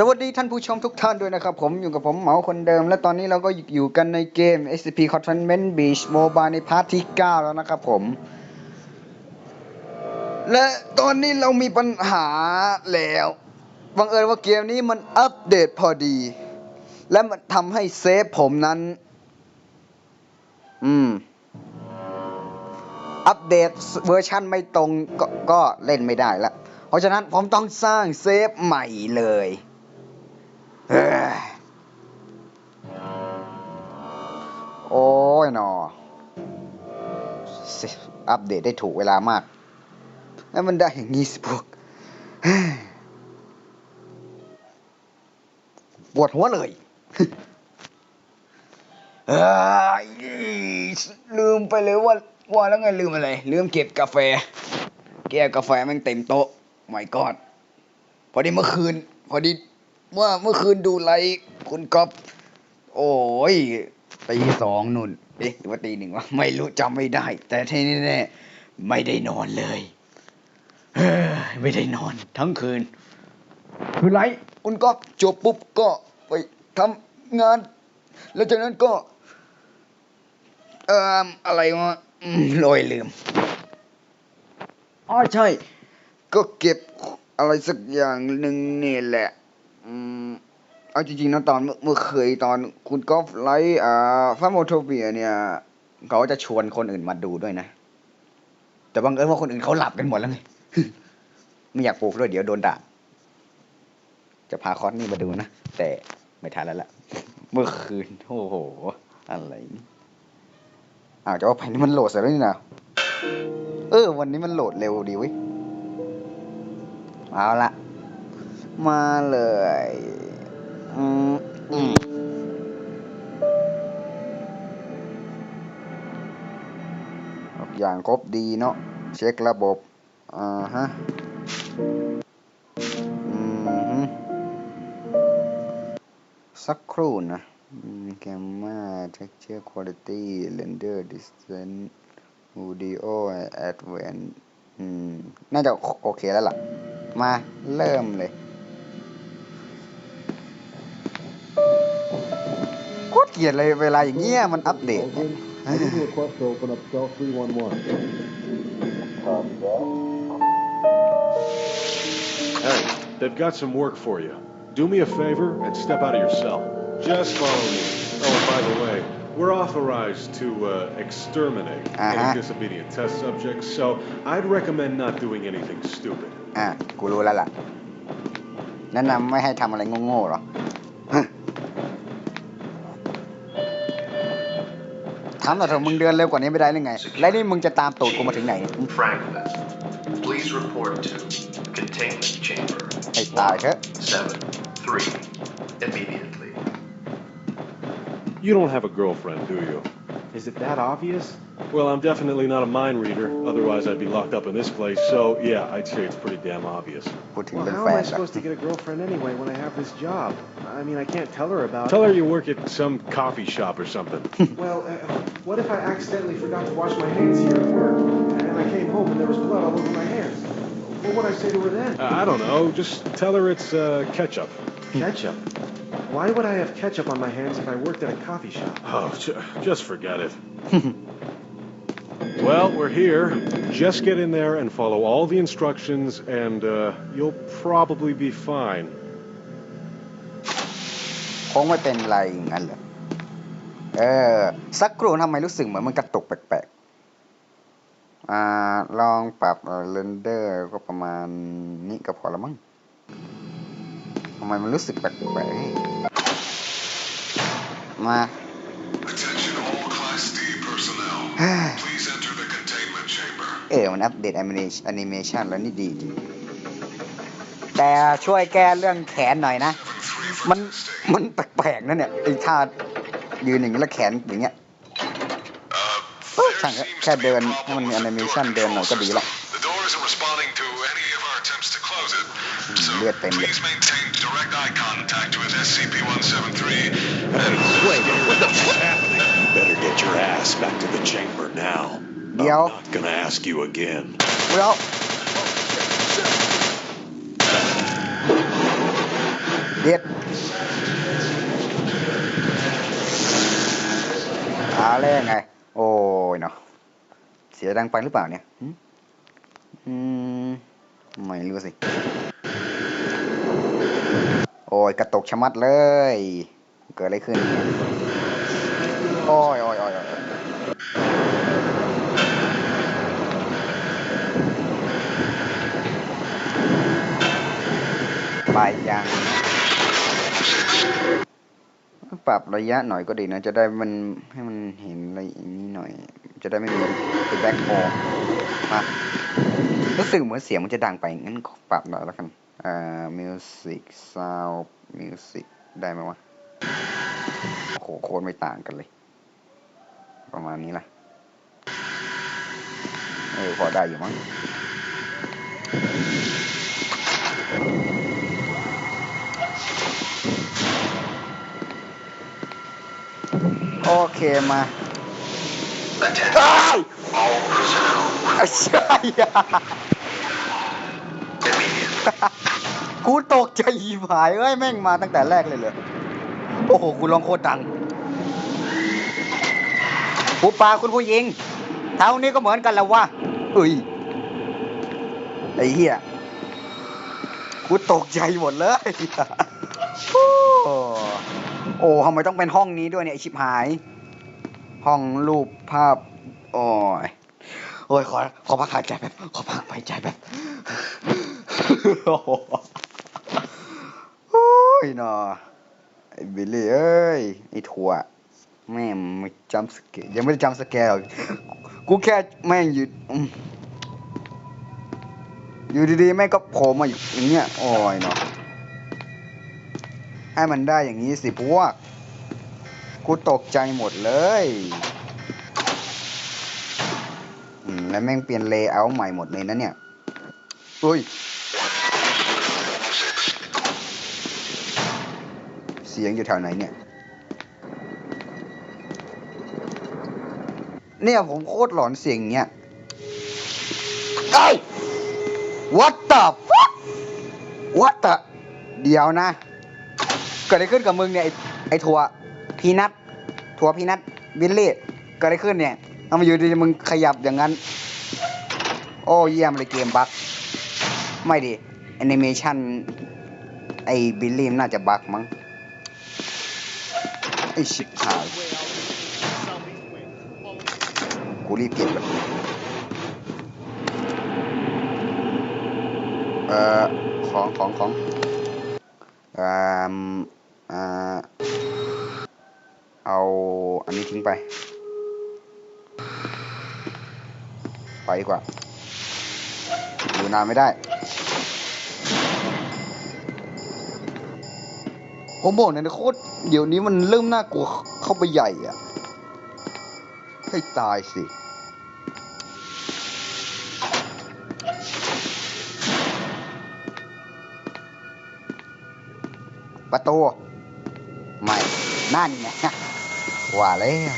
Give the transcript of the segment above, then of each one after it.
สวัสดีท่านผู้ชมทุกท่านด้วยนะครับ ผมอยู่กับผมเหมาคนเดิม และตอนนี้เราก็อยู่กันในเกม SCP Containment Beach Mobile ในพาร์ทที่ 9 แล้วนะครับผม และตอนนี้เรามีปัญหาแล้วบังเอิญว่าเกมนี้มันอัปเดตพอดี และมันทำให้เซฟผมนั้น อืม อัปเดตเวอร์ชันไม่ตรงกก็เล่นไม่ได้ละเพราะฉะนั้นผมต้องสร้างเซฟใหม่เลยเฮ้ย โอ้ยนออัปเดตได้ถูกเวลามาก แล้วมันได้อย่างนี้สิพวก ปวดหัวเลยลืมไปเลยว่าว่าแล้วไงลืมอะไร ลืมเก็บกาแฟ แก้วกาแฟม่งเต็มโต๊ะไม่กอด พอดีเมื่อคืน พอดี เมื่อเมื่อคืนดูไลฟ์คุณก๊อฟโอ้ยตีสองนุ่น เอ๊ะหรือว่าตีหนึ่งวะไม่รู้จำไม่ได้ แต่ที่แน่ๆไม่ได้นอนเลยเฮ้ยไม่ได้นอน ทั้งคืน คือไลฟ์คุณก๊อฟจบปุ๊บก็ไปทำงาน แล้วจากนั้นก็ เอ่ออะไรวะอืมลอยลืมอ๋อใช่ ก็เก็บอะไรสักอย่างหนึ่งนี่แหละอืม เอาจริงๆนะตอนเมื่อเคยตอนคุณกอล์ฟไลท์อ่าฟาโมโทเปียเนี่ยเขาจะชวนคนอื่นมาดูด้วยนะ แต่บังเอิญว่าคนอื่นเขาหลับกันหมดแล้วไงไม่อยากปลูกด้วยเดี๋ยวโดนด่าจะพาคอสนี่มาดูนะ แต่ไม่ทันแล้วล่ะ เมื่อคืนโอ้โห อะไรนี่อ้าวจะว่าแผ่นนี้มันโหลดเสร็จแล้วนี่นะเออ วันนี้มันโหลดเร็วดีเว้ยเอาละมาเลย อืมอืมทุกอย่างครบดีเนาะเช็คระบบ อ่าฮะอืมฮึสักครู่นะแกมมาเท็กเจอร์คุณภาพเรนเดอร์ดิสเทน Audio Advanced อืมน่าจะโอเคแล้วล่ะ มาเริ่มเลย เกลียดเลยเวลาอย่างเงี้ยมันอัปเดต Logan, what is the request to open up cell 311? Hey, they've got some work for you. Do me a favor and step out of your cell. Just follow me. Oh, and by the way, we're authorized to uh, exterminate Uh-huh. any disobedient test subjects, so I'd recommend not doing anything stupid. อ่ะ กูรู้แล้วล่ะ แนะนำไม่ให้ทำอะไรโง่ๆหรอ ถามหน่อยเถอะมึงเดินเร็วกว่านี้ไม่ได้หรือไง และนี่มึงจะตามตูดกูมาถึงไหน Franklin, please report to containment chamber. ให้ตายเถอะ Seven, three, immediately. You don't have a girlfriend, do you? Is it that obvious? Well, I'm definitely not a mind reader. Otherwise, I'd be locked up in this place. So, yeah, I'd say it's pretty damn obvious. Well, how am I supposed to get a girlfriend anyway when I have this job? I mean, I can't tell her about Tell her you work at some coffee shop or something. well, uh, what if I accidentally forgot to wash my hands here at work, and I came home and there was blood all over my hands? What would I say to her then? Uh, I don't know. Just tell her it's uh, ketchup. Ketchup? Why would I have ketchup on my hands if I worked at a coffee shop? Oh, ju- just forget it. well, we're here. Just get in there and follow all the instructions, and uh, you'll probably be fine. คงไม่เป็นไรอย่างนั้นเหรอเออ สักครู่ทำไมรู้สึกเหมือนมันกระตุกแปลกๆ อ่า ลองปรับเรนเดอร์ก็ประมาณนี้ก็พอละมั้ง ทำไมมันรู้สึกแปลกๆมา Attention all Class D personnel. Please enter the containment chamber. เออมันอัปเดตแอนิเมชันแอนิเมชันแล้วนี่ดีจริงแต่ช่วยแก้เรื่องแขนหน่อยนะ มันมันแปลกๆนะเนี่ยไอ้ท่ายืนอย่างนี้แล้วแขนอย่างเงี้ย Uh, เอ้ย there ช่างเถอะ seems แค่ to be เดิน a ให้มันมี problem แอนิเม with ชัน the เดินหน่อยก็ดีแล้ว The door isn't responding to any of our attempts to close it. So Lia Temple. please maintain direct eye contact with SCP-173 and Wait, what the fuck? You better get your ass back to the chamber now. Yo. I'm not gonna ask you again. เดี๋ยวเเด็ดเอาแล้วไง โอ้ยกระตกชะมัดเลย เกิดอะไรขึ้นโอ้ยโอ้ยโอ้ยโอ้ยไปยัง ปรับระยะหน่อยก็ดีนะ จะได้มันให้มันเห็นอะไรอย่างนี้หน่อย จะได้ไม่มีเป็นแบ็คโฮมารู้สึกเหมือนเสียงมันจะดังไปงั้นปรับหน่อยแล้วกัน อ่ามิวสิกซาวมิวสิกได้ไหมวะโอ้โหโคตรไม่ต่างกันเลย ประมาณนี้ละเออพอได้อยู่มั้งโอเคมา Attention. All personnel. ไอ้ใช่อะ Immediately. กูตกใจอีผายเอ้ยแม่งมาตั้งแต่แรกเลยเลยโอ้โหกูร้องโคตรดังผู้ปลาคุณผู้หญิง เท่านี้ก็เหมือนกันแล้ววะเฮ้ยไอ้เหี้ยกูตกใจหมดเลยโอ้โอ้ทำไมต้องเป็นห้องนี้ด้วยเนี่ยชิบหาย ห้องรูปภาพ โอ้ย โอ้ยขอขอพักหายใจแบบขอพักหายใจแบบ ยเนาะไอ้บิลลี่เอ้ยไอ้ถั่วแม่ไม่จำสเกลยังไม่ได้จำสเกลกูแค่แม่งอยู่อยู่ดีๆแม่งก็โผล่มาอย่างเงี้ยโอ้ยเนาะให้มันได้อย่างนี้สิพวก กูตกใจหมดเลยอืมแล้วแม่งเปลี่ยนเลเยอร์ใหม่หมดเลยนะเนี่ยอุ้ย สียงอยู่แถวไหนเนี่ย เนี่ยผมโคตรหลอนเสียงเนี้ยไอ้ย what the fuck what the เดี๋ยวนะ เกิดอะไรขึ้นกับมึงเนี่ย ไอ้ไอ้ถั่วพีนัทถั่วพีนัทบิลลี่เกิดอะไรขึ้นเนี่ยเอามอยู่ดีๆมึงขยับอย่างนั้น โอ้เยี่ยมเลยเกมบั๊กไม่ดิแอนิเมชันไอ้บิลลี่น่าจะบั๊กมั้ง อ้ชิบหาย กูรีบเก็บแบบเอ่อ ของของของอ่าอ่าเอาอันนี้ทิ้งไป ไปดีกว่าอยู่นานไม่ได้ผมบอกเลยนะโคตร เดี๋ยวนี้มันเริ่มน่ากลัวเข้าไปใหญ่อะให้ตายสิ ประตู ไม่ นั่นไงว่าแล้ว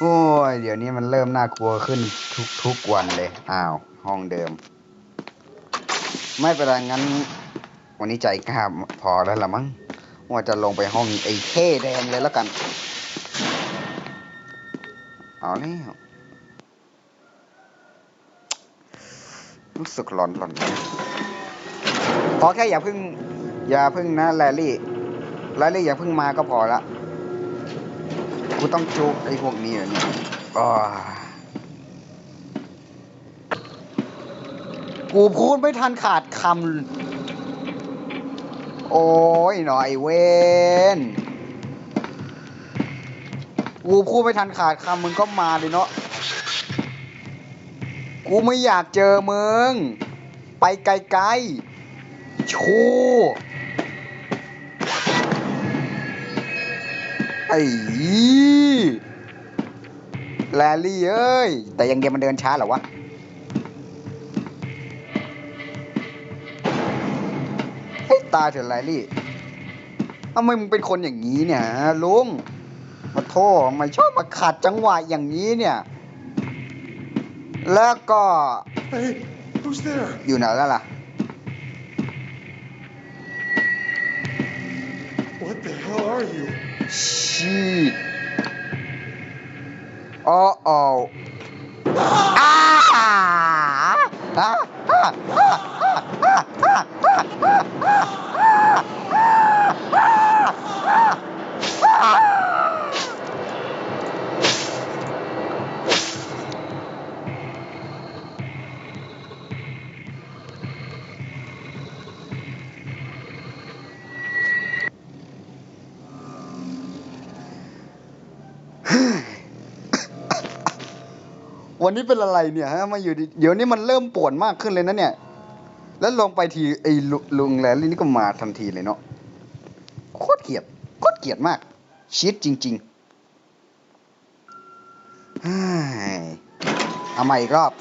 โอ้ย เดี๋ยวนี้มันเริ่มน่ากลัวขึ้นทุกทุกวันเลย อ้าว ห้องเดิม ไม่เป็นไรงั้น วันนี้ใจกล้าพอแล้วละมั้งว่าจะลงไปห้องไอ้เท่แดงเลยแล้วกัน เอาแล้วรู้สึกหลอนหลอนพอแค่อย่าเพึ่ง อย่าเพึ่งนะแลลี่แลลี่อย่าเพึ่งมาก็พอละกูต้องจุกไอ้พวกนี้เหรอเนี่ยอ้ากูพูดไม่ทันขาดคำ โอ้ยหน่อยเวนกูพูดไม่ทันขาดคำมึงก็มาเลยเนาะ กูไม่อยากเจอมึง ไปไกลๆ ชูไอ้แลลี่เอ้ย แต่ยังเกมมันเดินช้าเหรอวะ ตายเถอะแลลี่ทำไมมึงเป็นคนอย่างนี้เนี่ยฮะลุง มาโทษทำไมชอบมาขัดจังหวะอย่างนี้เนี่ย แล้วก็ Hey, who's there? อยู่ไหนแล้วล่ะ What the hell are you? Shit. Uh oh. Ah! Ah! Ah! Ah! Ah! Ah! วันนี้เป็นอะไรเนี่ยฮะมาอยู่ดีเดี๋ยวนี้มันเริ่มปวดมากขึ้นเลยนะเนี่ย แล้วลงไปทีไอ้ลุงแลลี่นี่ก็มาทันทีเลยเนาะโคตรเกลียดโคตรเกลียดมากชิดจริงๆเฮ้ยเอาใหม่อีกรอบ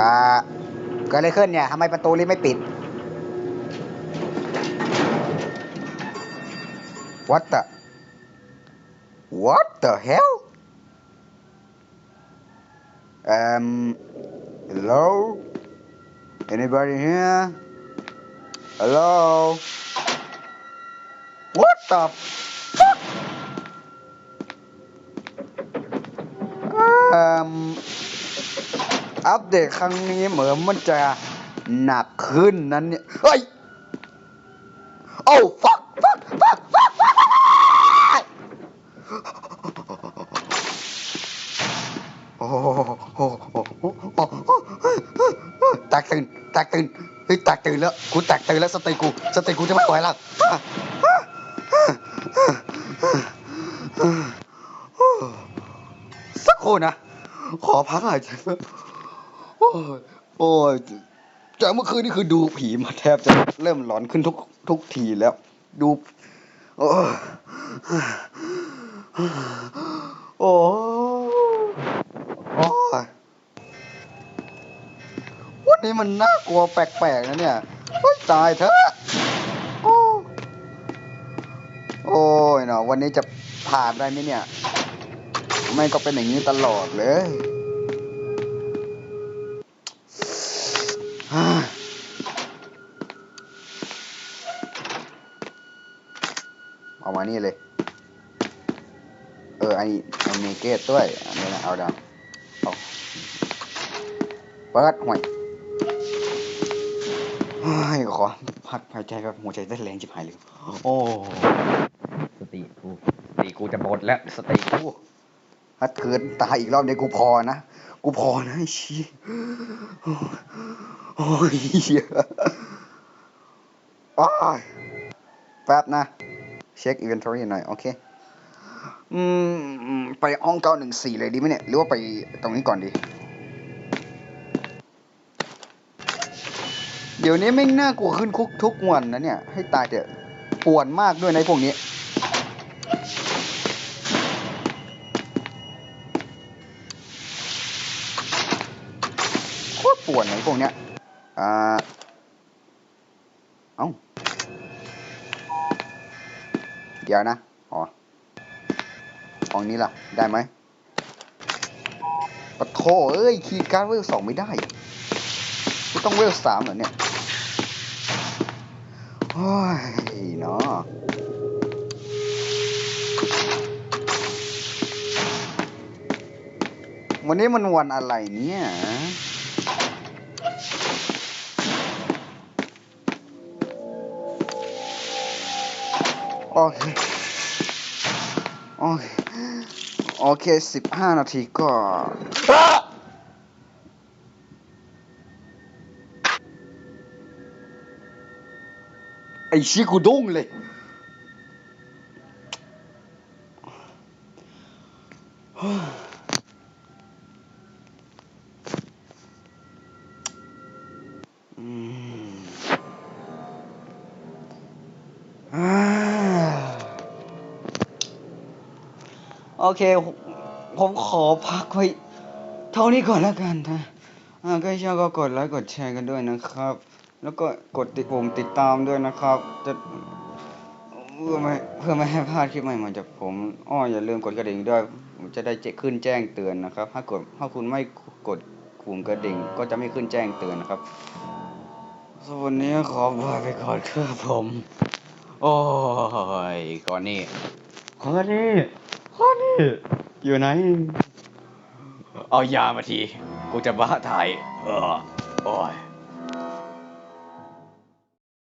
อ่าเกิดอะไรขึ้นเนี่ยทำไมประตูลิฟต์ไม่ปิด What the What the hell Um, hello? Anybody here? Hello? What the fuck? Um, อัปเดตครั้งนี้เหมือนมันจะหนักขึ้นนั้นเนี่ย เฮ้ย โอ้ fuck fuck fuck fuck fuck โอ้โหโอ้โหโอ้โหโอ้โหแตกตื่นแตกตื่นเฮ้ยแตกตื่นแล้วกูแตกตื่นแล้วสติกูสติกูจะไม่ไหวแล้วสักครู่นะขอพักหายใจแป๊บโอ้ยโอ้ยจากเมื่อคืนนี่คือดูผีมาแทบจะเริ่มหลอนขึ้นทุกทุกทีแล้ว ดูโอ้ยโอ้ยโอ้ยวั นี้มันน่ากลัวแปลกๆนะเนี่ยเฮ้ยตายเถอะโอ้โอ้ยเนาะวันนี้จะผ่านได้ไหมเนี่ย ไม่ก็เป็นอย่างนี้ตลอดเลยเอามานี่เลย เออไอไอเมเกตด้วยอันนี้นะเอาดาวเอาเปิดห่วย ขอพักหายใจแบบหัวใจเต้นแรงจิบหายเลย โอ้สติกูสติกูจะหมดแล้วสติกูถ้าเกิดตายอีกรอบเนี้กูพอนะ กูพอนะไอ้ชี้โอ้ยเหี้ยอ้ายแป๊บนะ เช็ค inventory หน่อย โอเค อืม ไปห้องเก้าหนึ่งสี่เลยดีไหมเนี่ย หรือว่าไปตรงนี้ก่อนดี ดี๋ยวนี้ไม่งน่ากลัวขึ้นคุกทุกวันนะเนี่ย ให้ตายเถอะป่วนมากด้วยในพวกนี้ โคตรป่วนไหนพวกเนี้ย อ่า เอ้า เดี๋ยวนะ อ๋อของนี้ล่ะ ได้ไหมปะโถเอ้ย คีย์การ์ดเวลสองไม่ได้กูต้องเวลสามเหรอเนี่ย โอ้ยเนาะวันนี้มันวันอะไรเนี่ยโอเคโอเคโอเคสิบห้านาทีก็อะ ชิกูดุ้งเลยอืมอ่าโอเค ผมขอพักไว้ เท่านี้ก่อนแล้วกันนะอ่าก็ชอบก็กดไลค์กดแชร์กันด้วยนะครับ แล้วก็กดติดปุ่มติดตามด้วยนะครับ จะเพื่อไม่เพื่อไม่ให้พลาดคลิปใหม่ๆจากผมอ้ออย่าลืมกดกระดิ่งด้วยผมจะได้เจขึ้นแจ้งเตือนนะครับ ถ้ากดถ้าคุณไม่กดปุ่มกระดิ่งก็จะไม่ขึ้นแจ้งเตือนนะครับสำหรับวันนี้ขอบายไปก่อนครับผม โอ้ยก่อนนี่ก่อนนี่ก่อนนี่อยู่ไหน เอายามาที กูจะบ้าถ่าย เออโอ้ย